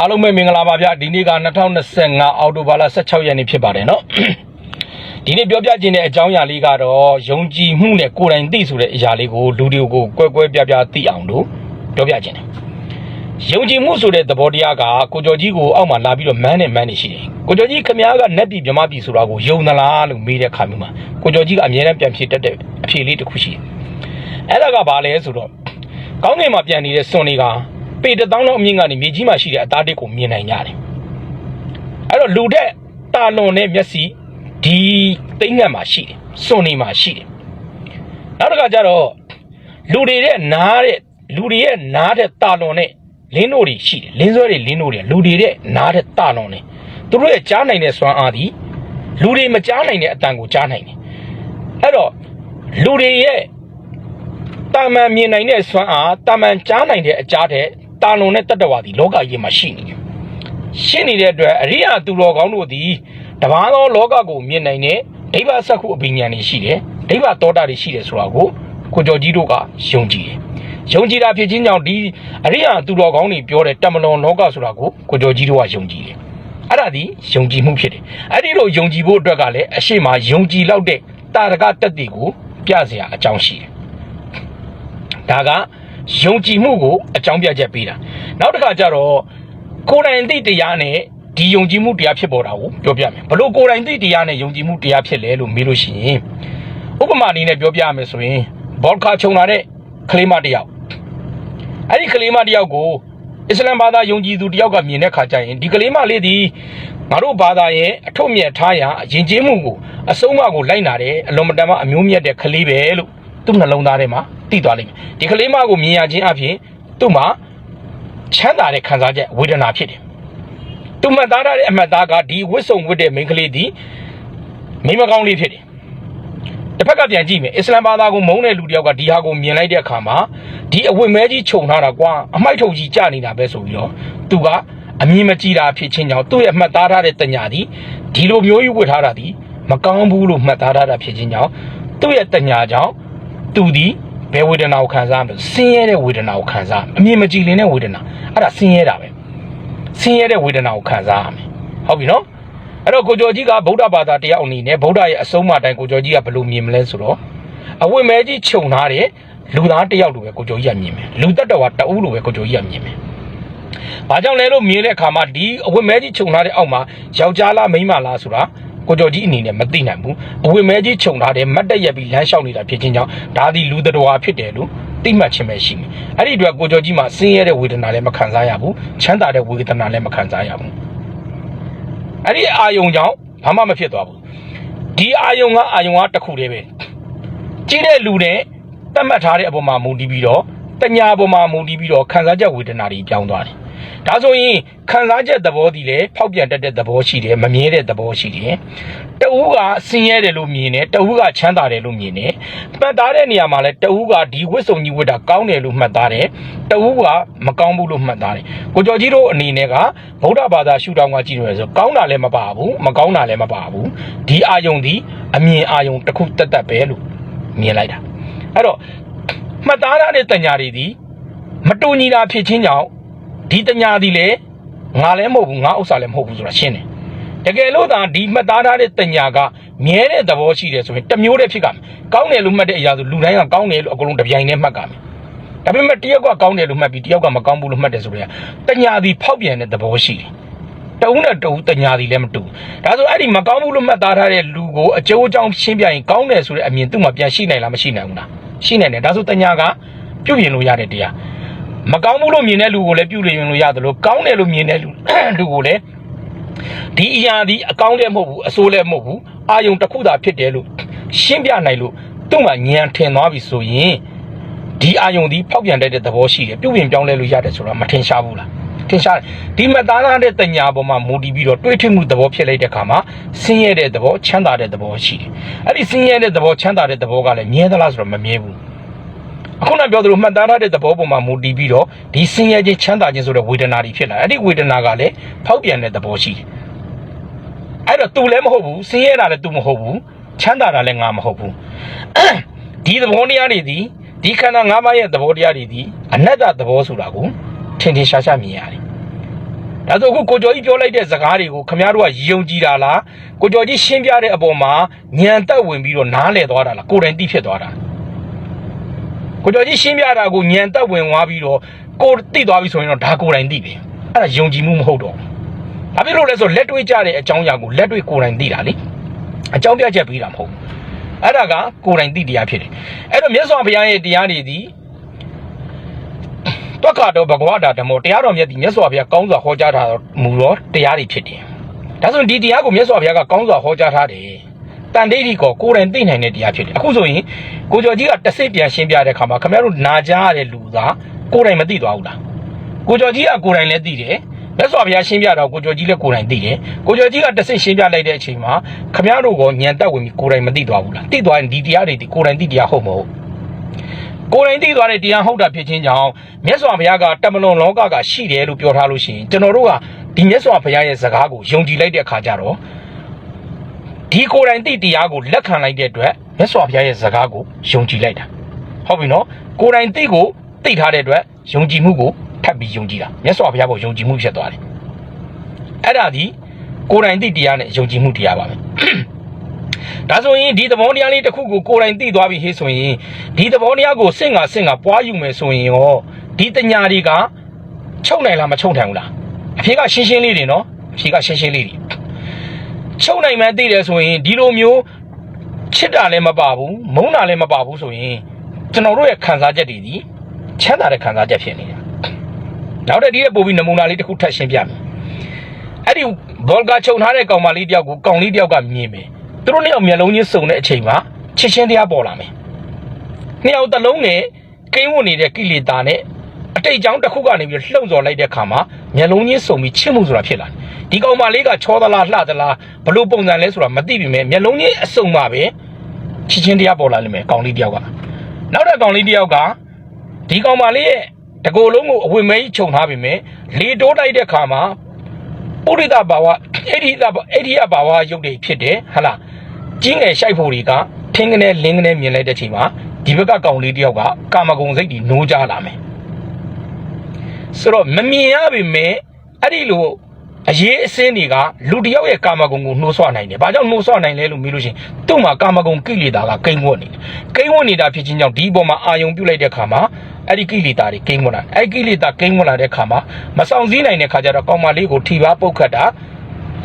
အားလုံးပဲမင်္ဂလာပါဗျဒီနေ့က2025အောက်တိုဘာလ16ရက်နေ့ဖြစ်ပါတယ်เนาะဒီနေ့ပြောပြခြင်းတဲ့အကြောင်းအရာလေးကတော့ယုံကြည်မှုနဲ့ကိုယ်တိုင်သိဆိုတဲ့အရာလေးကိုလူတွေကိုကွဲကွဲပြားပြားသိအောင်လို့ပြောပြခြင်းတယ်ယုံကြည်မှုဆိုတဲ့သဘောတရားကကိုကျော်ကြီးကိုအောက်မှာလာပြီးတော့မန်းနဲ့မန်းနေရှိတယ်ကိုကျော်ကြီးခမားကနက်ပြည်မြမပြည်ဆိုတာကိုယုံသလားလို့မေးတဲ့ခါမျိုးမှာကိုကျော်ကြီးကအမြဲတမ်းပြန်ဖြေတတ်တဲ့အဖြေလေးတစ်ခုရှိတယ်အဲ့ဒါကဘာလဲဆိုတော့ကောင်းကင်မှာပြန်နေတဲ့စွန်တွေက ပေတသောင်းလုံးအမြင့်ကနေမြေကြီးမှာရှိတဲ့အသားတစ်ကိုမြင်နိုင်ကြတယ်အဲ့တော့လူတဲ့တာလွန်တဲ့မျက်စိဒီသိငတ်မှာရှိတယ်စွန်နေမှာရှိတယ်နောက်တစ်ခါကျတော့လူတွေရဲ့နားတဲ့လူတွေရဲ့နားတဲ့တာလွန်တဲ့လင်းတို့တွေရှိတယ်လင်းဆွဲတွေလင်းတို့တွေလူတွေရဲ့နားတဲ့တာလွန်တယ်သူတို့ရဲ့ကြားနိုင်တဲ့စွမ်းအားဒီလူတွေမကြားနိုင်တဲ့အတန်ကိုကြားနိုင်တယ်အဲ့တော့လူတွေရဲ့တာမန်မြင်နိုင်တဲ့စွမ်းအားတာမန်ကြားနိုင်တဲ့အကြားတဲ့ တာလွန်တဲ့တတ္တဝါဒီလောကကြီးမှာရှိနေတယ်ရှိနေတဲ့အတွက်အရိယာသူတော်ကောင်းတို့သည်တပါးသောလောကကိုမြင်နိုင်တဲ့ဒိဗ္ဗစက္ခုအပညာတွေရှိတယ်ဒိဗ္ဗတောတာတွေရှိတယ်ဆိုတာကိုကိုကျော်ကြီးတို့ကယုံကြည်တယ်ယုံကြည်တာဖြစ်ခြင်းကြောင့်ဒီအရိယာသူတော်ကောင်းတွေပြောတဲ့တမလွန်လောကဆိုတာကိုကိုကျော်ကြီးတို့ကယုံကြည်တယ်အဲ့ဒါဒီယုံကြည်မှုဖြစ်တယ်အဲ့ဒီလိုယုံကြည်ဖို့အတွက်ကလည်းအရှိမယုံကြည်လောက်တဲ့တာရကတက်တီကိုပြเสียအကြောင်းရှိတယ်ဒါက ယုံကြည်မှုကိုအကြောင်းပြချက်ပေးတာနောက်တစ်ခါကျတော့ကိုယ်တိုင်သိတရားနဲ့ဒီယုံကြည်မှုတရားဖြစ်ပေါ်တာကိုပြောပြမယ်ဘလို့ကိုယ်တိုင်သိတရားနဲ့ယုံကြည်မှုတရားဖြစ်လဲလို့မေးလို့ရှိရင်ဥပမာအနေနဲ့ပြောပြရမယ်ဆိုရင်ဘော့ခါခြုံလာတဲ့ကလေးမတစ်ယောက်အဲ့ဒီကလေးမတစ်ယောက်ကိုအစ္စလမ်ဘာသာယုံကြည်သူတစ်ယောက်ကမြင်တဲ့ခါကျရင်ဒီကလေးမလေးဒီငါတို့ဘာသာရဲ့အထွတ်မြတ်ထားရာယဉ်ကျေးမှုကိုအဆုံးအမကိုလိုက်နာတယ်အလွန်မတန်မှအမျိုးမြတ်တဲ့ကလေးပဲလို့သူ့နှလုံးသားထဲမှာ သိသွားလိမ့်မယ်ဒီကလေးမကိုမြင်ရခြင်းအပြင်သူ့မှာချမ်းသာတဲ့ခံစားချက်ဝေဒနာဖြစ်တယ်သူမှတ်သားရတဲ့အမှတ်သားကဒီဝစ်စုံဝစ်တဲ့မိန်းကလေးဒီမိမကောင်းလေးဖြစ်တယ်တစ်ဖက်ကပြန်ကြည့်မယ်အစ္စလမ်ဘာသာကိုမုန်းတဲ့လူတယောက်ကဒီဟာကိုမြင်လိုက်တဲ့အခါမှာဒီအဝတ်မဲကြီးခြုံထားတာကွာအမိုက်ထုတ်ကြီးကြနေတာပဲဆိုပြီးတော့သူကအမြင်မကြည့်တာဖြစ်ချင်းကြောင့်သူ့ရဲ့မှတ်သားထားတဲ့တညာဒီဒီလိုမျိုးကြီးဝတ်ထားတာဒီမကောင်းဘူးလို့မှတ်သားထားတာဖြစ်ချင်းကြောင့်သူ့ရဲ့တညာကြောင့်သူဒီ ဘယ်ဝေဒနာကိုခံစားမလဲဆင်းရဲတဲ့ဝေဒနာကိုခံစားအမြင်မကြည်လင်တဲ့ဝေဒနာအဲ့ဒါဆင်းရဲတာပဲဆင်းရဲတဲ့ဝေဒနာကိုခံစားရမယ်ဟုတ်ပြီနော်အဲ့တော့ကိုကျော်ကြီးကဗုဒ္ဓဘာသာတရားအနေနဲ့ဗုဒ္ဓရဲ့အဆုံးအမတိုင်းကိုကျော်ကြီးကဘယ်လိုမြင်မလဲဆိုတော့အဝိမဲကြီးခြုံထားတဲ့လူသားတစ်ယောက်လိုပဲကိုကျော်ကြီးကမြင်မယ်လူတက်တော်ကတအူးလိုပဲကိုကျော်ကြီးကမြင်မယ်ဘာကြောင့်လဲလို့မြင်တဲ့အခါမှာဒီအဝိမဲကြီးခြုံထားတဲ့အောက်မှာယောက်ျားလားမိန်းမလားဆိုတာ ကိုကျော်ကြီးအနေနဲ့မသိနိုင်ဘူးအဝိမဲကြီးခြုံထားတဲ့မတ်တက်ရက်ပြီးလမ်းလျှောက်နေတာဖြစ်ခြင်းကြောင့်ဒါသည်လူတော်ဖြစ်တယ်လို့သိမှတ်ခြင်းပဲရှိမယ်အဲ့ဒီအတွက်ကိုကျော်ကြီးမှာဆင်းရဲတဲ့ဝေဒနာလည်းမခံစားရဘူးချမ်းသာတဲ့ဝေဒနာလည်းမခံစားရဘူးအဲ့ဒီအာယုံကြောင့်ဘာမှမဖြစ်သွားဘူးဒီအာယုံကအာယုံကတစ်ခုတည်းပဲကြီးတဲ့လူနဲ့တတ်မှတ်ထားတဲ့အပေါ်မှာမူတည်ပြီးတော့တညာပေါ်မှာမူတည်ပြီးတော့ခံစားချက်ဝေဒနာတွေပြောင်းသွားတယ် ဒါဆိုရင်ခံစားချက်သဘောတည်လေဖောက်ပြန်တတ်တဲ့သဘောရှိတယ်မမြဲတဲ့သဘောရှိတယ်တဦးကဆင်းရဲတယ်လို့မြင်တယ်တဦးကချမ်းသာတယ်လို့မြင်တယ်မှတ်သားတဲ့နေရာမှာလဲတဦးကဒီဝစ်စုံကြီးဝတ်တာကောင်းတယ်လို့မှတ်သားတယ်တဦးကမကောင်းဘူးလို့မှတ်သားတယ်ကိုကျော်ကြီးတို့အနေနဲ့ကဗုဒ္ဓဘာသာရှုထောင့်ကကြည့်လို့ဆိုကောင်းတာလည်းမပါဘူးမကောင်းတာလည်းမပါဘူးဒီအာယုံဒီအမြင်အာယုံတစ်ခုတက်တက်ပဲလို့မြင်လိုက်တာအဲ့တော့မှတ်သားရတဲ့တညာတွေဒီမတူညီတာဖြစ်ချင်းကြောင့် ဒီတညာဒီလေငါလည်းမဟုတ်ဘူးငါဥစ္စာလည်းမဟုတ်ဘူးဆိုတာရှင်းတယ်တကယ်လို့သာဒီမှတ်သားထားတဲ့တညာကမြဲတဲ့သဘောရှိတယ်ဆိုရင်တစ်မျိုးတည်းဖြစ်ကမယ်ကောင်းတယ်လို့မှတ်တဲ့အရာဆိုလူတိုင်းကကောင်းတယ်လို့အကုန်လုံးတစ်ပြိုင်တည်းမှတ်ကမယ်ဒါပေမဲ့တယောက်ကကောင်းတယ်လို့မှတ်ပြီးတယောက်ကမကောင်းဘူးလို့မှတ်တယ်ဆိုတော့တညာဒီဖောက်ပြန်တဲ့သဘောရှိတယ်တဦးနဲ့တဦးတညာဒီလည်းမတူဒါဆိုအဲ့ဒီမကောင်းဘူးလို့မှတ်သားထားတဲ့လူကိုအကျိုးအကြောင်းရှင်းပြရင်ကောင်းတယ်ဆိုတဲ့အမြင်သူ့မှာပြန်ရှိနိုင်လားမရှိနိုင်ဘူးလားရှိနိုင်တယ်ဒါဆိုတညာကပြုတ်ပြင်လို့ရတဲ့တရား မကောင်းဘူးလို့မြင်တဲ့လူကိုလည်းပြုတ်ပြင်လို့ရတယ်လို့ကောင်းတယ်လို့မြင်တဲ့လူလူကိုလည်းဒီအရာဒီအကောင်းလည်းမဟုတ်ဘူးအဆိုးလည်းမဟုတ်ဘူးအာယုံတစ်ခုသာဖြစ်တယ်လို့ရှင်းပြနိုင်လို့သူ့မှာဉာဏ်ထင်သွားပြီဆိုရင်ဒီအာယုံဒီဖောက်ပြန်တတ်တဲ့သဘောရှိတယ်ပြုတ်ပြင်ပြောင်းလဲလို့ရတယ်ဆိုတော့မထင်ရှားဘူးလားထင်ရှားတယ်ဒီမသားသားတဲ့တညာပေါ်မှာမူတည်ပြီးတော့တွေးထွေးမှုသဘောဖြစ်လိုက်တဲ့အခါမှာဆင်းရဲတဲ့သဘောချမ်းသာတဲ့သဘောရှိတယ်အဲ့ဒီဆင်းရဲတဲ့သဘောချမ်းသာတဲ့သဘောကလည်းမြဲသလားဆိုတော့မမြဲဘူးအ ခုနပြောသလိုမှတ်သားထားတဲ့သဘောပေါ်မှာမူတည်ပြီးတော့ဒီဆင်းရဲခြင်းချမ်းသာခြင်းဆိုတဲ့ဝေဒနာတွေဖြစ်လာအဲ့ဒီဝေဒနာကလည်းဖောက်ပြန်တဲ့သဘောရှိတယ်အဲ့တော့ तू လည်းမဟုတ်ဘူးဆင်းရဲတာလည်း तू မဟုတ်ဘူးချမ်းသာတာလည်းငါမဟုတ်ဘူးဒီသဘောတရားတွေဒီဒီခန္ဓာ၅ပါးရဲ့သဘောတရားတွေဒီအနတ္တသဘောဆိုတာကိုထင်ထင်ရှားရှားမြင်ရတယ်ဒါဆိုအခုကိုကျော်ကြီးပြောလိုက်တဲ့စကားတွေကိုခမရတို့ကယုံကြည်တာလားကိုကျော်ကြီးရှင်းပြတဲ့အပေါ်မှာညံတက်ဝင်ပြီးတော့နားလဲသွားတာလားကိုယ်တိုင်သိဖြစ်သွားတာ ကိုကျော်ကြီးရှင်းပြတာကိုညံတက်ဝင်သွားပြီးတော့ကိုသိသွားပြီဆိုရင်တော့ဒါကိုယ်တိုင်သိတယ်အဲ့ဒါယုံကြည်မှုမဟုတ်တော့ဘူးဘာဖြစ်လို့လဲဆိုလက်တွေ့ကြတဲ့အကြောင်းအရာကိုလက်တွေ့ကိုယ်တိုင်သိတာလေအကြောင်းပြချက်ပေးတာမဟုတ်ဘူးအဲ့ဒါကကိုယ်တိုင်သိတရားဖြစ်တယ်အဲ့တော့မြတ်စွာဘုရားရဲ့တရားတွေဒီတွက်ကတော့ဘဂဝတာဓမ္မတရားတော်မြတ်ဒီမြတ်စွာဘုရားကောင်းစွာဟောကြားထားတော်မူသောတရားတွေဖြစ်တယ်ဒါဆိုရင်ဒီတရားကိုမြတ်စွာဘုရားကကောင်းစွာဟောကြားထားတယ် တန်တိဋ္ဌိကိုကိုယ်တိုင်သိနိုင်တဲ့တရားဖြစ်တယ်အခုဆိုရင်ကိုကျော်ကြီးကတစ်စိတ်ပြန်ရှင်းပြတဲ့အခါမှာခင်ဗျားတို့နာကြားရတဲ့လူသာကိုယ်တိုင်မသိသွားဘူးလားကိုကျော်ကြီးကကိုယ်တိုင်လည်းသိတယ်မြတ်စွာဘုရားရှင်းပြတော့ကိုကျော်ကြီးလည်းကိုယ်တိုင်သိတယ်ကိုကျော်ကြီးကတစ်စိတ်ရှင်းပြလိုက်တဲ့အချိန်မှာခင်ဗျားတို့ကညံတက်ဝင်ပြီးကိုယ်တိုင်မသိသွားဘူးလားသိသွားရင်ဒီတရားတွေဒီကိုယ်တိုင်သိတရားဟုတ်မဟုတ်ကိုယ်တိုင်သိသွားတဲ့တရားဟုတ်တာဖြစ်ခြင်းကြောင့်မြတ်စွာဘုရားကတမလွန်လောကကရှိတယ်လို့ပြောထားလို့ရှိရင်ကျွန်တော်တို့ကဒီမြတ်စွာဘုရားရဲ့စကားကိုယုံကြည်လိုက်တဲ့အခါကျတော့ ဒီကိုယ်တိုင်သိတရားကိုလက်ခံလိုက်တဲ့အတွက်မြတ်စွာဘုရားရဲ့စကားကိုယုံကြည်လိုက်တာဟုတ်ပြီနော်ကိုယ်တိုင်သိကိုသိထားတဲ့အတွက်ယုံကြည်မှုကိုထပ်ပြီးယုံကြည်တာမြတ်စွာဘုရားကိုယုံကြည်မှုဖြစ်သွားတယ်အဲ့ဒါဒီကိုယ်တိုင်သိတရားနဲ့ယုံကြည်မှုတရားပါပဲဒါဆိုရင်ဒီသဘောတရားလေးတစ်ခုကိုကိုယ်တိုင်သိသွားပြီဟေးဆိုရင်ဒီသဘောတရားကိုစင့်ကစင့်ကပွားယူမယ်ဆိုရင်ရောဒီတညာတွေကချုပ်နိုင်လားမချုပ်နိုင်ဘူးလားအဖြေကရှင်းရှင်းလေးတွေနော်အဖြေကရှင်းရှင်းလေးတွေ ချုပ်နိုင်မှန်းသိတယ်ဆိုရင်ဒီလိုမျိုးချစ်တာလည်းမပါဘူးမုန်းတာလည်းမပါဘူးဆိုရင်ကျွန်တော်တို့ရဲ့ခံစားချက်တွေဒီချမ်းသာတဲ့ခံစားချက်ဖြစ်နေတယ်နောက်တဲ့ဒီရဲ့ပို့ပြီးနမူနာလေးတစ်ခုထပ်ရှင်းပြမယ်အဲ့ဒီဘောလ်ကချုပ်ထားတဲ့ကောင်မလေးတယောက်ကိုကောင်လေးတယောက်ကမြင်မယ်သူတို့နှစ်ယောက်မျက်လုံးချင်းစုံတဲ့အချိန်မှာချစ်ချင်းတရားပေါ်လာမယ်။နှစ်ယောက်တစ်လုံးနဲ့ကိန်းဝင်နေတဲ့ကိလေသာနဲ့ အတိတ်အကြောင်းတစ်ခုကနေပြီးလှုံ့ဆော်လိုက်တဲ့အခါမှာမျက်လုံးချင်းစုံပြီးချစ်မှုဆိုတာဖြစ်လာတယ်။ဒီကောင်မလေးကချောသလားလှသလားဘလို့ပုံစံလဲဆိုတာမသိပြီမဲ့မျက်လုံးချင်းအစုံပါပဲချစ်ချင်းတရားပေါ်လာလိမ့်မယ်ကောင်လေးတယောက်က။နောက်တဲ့ကောင်လေးတယောက်ကဒီကောင်မလေးရဲ့တကိုယ်လုံးကိုအဝိမဲကြီးခြုံထားပြီမဲ့လေတိုးတိုက်တဲ့အခါမှာပုရိသဘာဝအဲ့ဒီသဘာအဲ့ဒီအဘာဝရုပ်တွေဖြစ်တယ်ဟဟလားကျင်းငယ်ရှိုက်ဖို့တွေကထင်းကနေလင်းကနေမြင်လိုက်တဲ့ချိန်မှာဒီဘက်ကကောင်လေးတယောက်ကကာမဂုဏ်စိတ်တွေနိုးကြလာမယ် ဆိုတော့မမြင်ရပေမဲ့အဲ့ဒီလိုအရေးအစင်းတွေကလူတစ်ယောက်ရဲ့ကာမဂုဏ်ကိုနှိုးဆွနိုင်တယ်။ဘာကြောင့်နှိုးဆွနိုင်လဲလို့မေးလို့ရှိရင်သူ့မှာကာမဂုဏ်ကိလေသာကကိန်းဝတ်နေတယ်။ကိန်းဝတ်နေတာဖြစ်ခြင်းကြောင့်ဒီအပေါ်မှာအာယုံပြုတ်လိုက်တဲ့အခါမှာအဲ့ဒီကိလေသာတွေကိန်းဝတ်လာ။အဲ့ဒီကိလေသာကိန်းဝတ်လာတဲ့အခါမှာမဆောင်စည်းနိုင်တဲ့အခါကျတော့ကောင်မလေးကိုထိပါပုတ်ခတ်တာ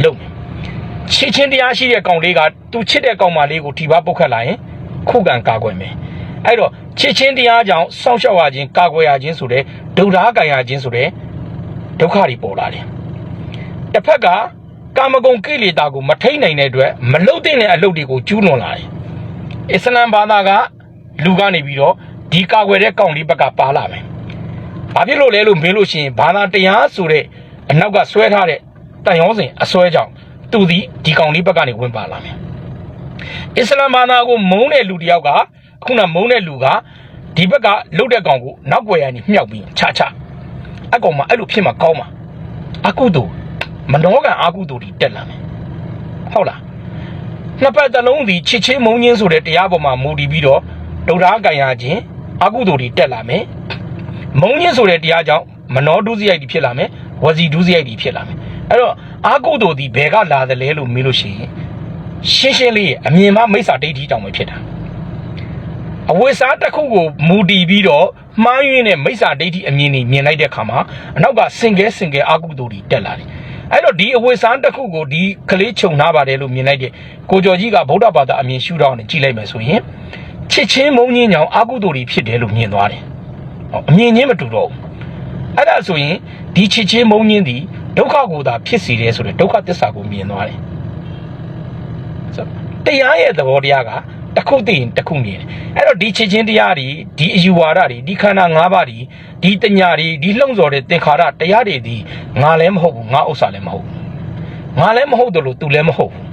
လုပ်မယ်။ချစ်ချင်းတရားရှိတဲ့ကောင်လေးကသူချစ်တဲ့ကောင်မလေးကိုထိပါပုတ်ခတ်လာရင်ခုခံကာကွယ်မယ်အဲ့တော့ ချစ်ချင်းတရားကြောင့်စောင့်ရှောက်ရခြင်းကာကွယ်ရခြင်းဆိုတဲ့ဒုက္ခကံရခြင်းဆိုတဲ့ဒုက္ခတွေပေါ်လာတယ်တစ်ဖက်ကကာမဂုဏ်ကိလေသာကိုမထိန်နိုင်တဲ့အတွက်မလုတ်တဲ့အလုပ်တွေကိုကျူးလွန်လာတယ်အစ္စလမ်ဘာသာကလူကနေပြီးတော့ဒီကာကွယ်တဲ့ကောင်လေးဘက်ကပါလာမယ်ဘာဖြစ်လို့လဲလို့မေးလို့ရှိရင်ဘာသာတရားဆိုတဲ့အနောက်ကဆွဲထားတဲ့တန်ရောစဉ်အစွဲကြောင့်သူဒီဒီကောင်လေးဘက်ကနေဝင်ပါလာမယ်အစ္စလာမ်ဘာသာကိုမုန်းတဲ့လူတစ်ယောက်က ခုနမုန်းတဲ့လူကဒီဘက်ကလှုပ်တဲ့ကောင်ကိုနောက်ွယ်ရနေမြှောက်ပြီးချချအကောင်မှအဲ့လိုဖြစ်မှာကောင်းမှာအကုသို့မနောကံအကုသို့တွေတက်လာမယ်ဟုတ်လားနှစ်ပတ်တစ်လုံးစီချစ်ချင်းမုန်းချင်းဆိုတဲ့တရားပေါ်မှာမူတည်ပြီးတော့ဒုဒ္ဓကံရခြင်းအကုသို့တွေတက်လာမယ်မုန်းချင်းဆိုတဲ့တရားကြောင့်မနောဒုစရိုက်တွေဖြစ်လာမယ်ဝစီဒုစရိုက်တွေဖြစ်လာမယ်အဲ့တော့အာကုသို့ဒီဘယ်ကလာသလဲလို့မေးလို့ရှိရင်ရှင်းရှင်းလေးအမြင်မမိစ္ဆာဒိဋ္ဌိတောင်ပဲဖြစ်တာ အဝိစားတစ်ခုကိုမူတည်ပြီးတော့မှားယွင်းတဲ့မိစ္ဆာဒိဋ္ဌိအမြင်တွေမြင်လိုက်တဲ့အခါမှာအနောက်ကစင်ကဲစင်ကဲအာကုသို့တွေတက်လာတယ်အဲ့တော့ဒီအဝိစားတစ်ခုကိုဒီကလေးခြုံထားပါတယ်လို့မြင်လိုက်တဲ့ကိုကျော်ကြီးကဗုဒ္ဓဘာသာအမြင်ရှုထောင့်နဲ့ကြည့်လိုက်မယ်ဆိုရင်ချစ်ချင်းမုန်းချင်းကြောင့်အာကုသို့တွေဖြစ်တယ်လို့မြင်သွားတယ်ဟောအမြင်ချင်းမတူတော့ဘူးအဲ့ဒါဆိုရင်ဒီချစ်ချင်းမုန်းချင်းသည်ဒုက္ခကိုသာဖြစ်စေတယ်ဆိုတဲ့ဒုက္ခသစ္စာကိုမြင်သွားတယ်ဆိုတော့တရားရဲ့သဘောတရားက တစ်ခုသိရင်တစ်ခုမြင်တယ်အဲ့တော့ဒီချစ်ချင်းတရားတွေဒီအယူဝါဒတွေဒီခန္ဓာ၅ပါးတွေဒီတညာတွေဒီလှုံ့ဆော်တဲ့သင်္ခါရတရားတွေဒီငါလည်းမဟုတ်ဘူးငါဥစ္စာလည်းမဟုတ်ဘူးငါလည်းမဟုတ်တယ်လို့သူလည်းမဟုတ်ဘူး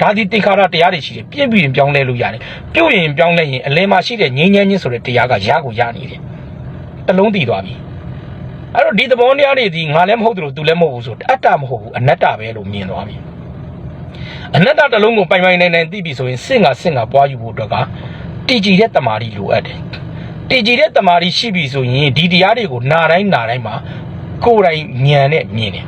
ဒါဒီသင်္ခါရတရားတွေရှိတယ်ပြည့်ပြည့်ရင်ပြောင်းလဲလို့ရတယ်ပြုတ်ရင်ပြောင်းလဲရင်အလယ်မှာရှိတဲ့ငြိမ်းချမ်းခြင်းဆိုတဲ့တရားကရကိုရနေတယ်တစ်လုံးတည်သွားပြီအဲ့တော့ဒီသဘောတရားတွေဒီငါလည်းမဟုတ်သလိုသူလည်းမဟုတ်ဘူးဆိုအတ္တမဟုတ်ဘူးအနတ္တပဲလို့မြင်သွားပြီ အနတ္တတစ်လုံးကိုပိုင်ပိုင်နိုင်နိုင်သိပြီဆိုရင်စင့်ကစင့်ကပွားယူဖို့အတွက်ကတည်ကြည်တဲ့တမာရီလိုအပ်တယ်တည်ကြည်တဲ့တမာရီရှိပြီဆိုရင်ဒီတရားတွေကိုနာတိုင်းနာတိုင်းမှာကိုယ်တိုင်ဉာဏ်နဲ့မြင်တယ်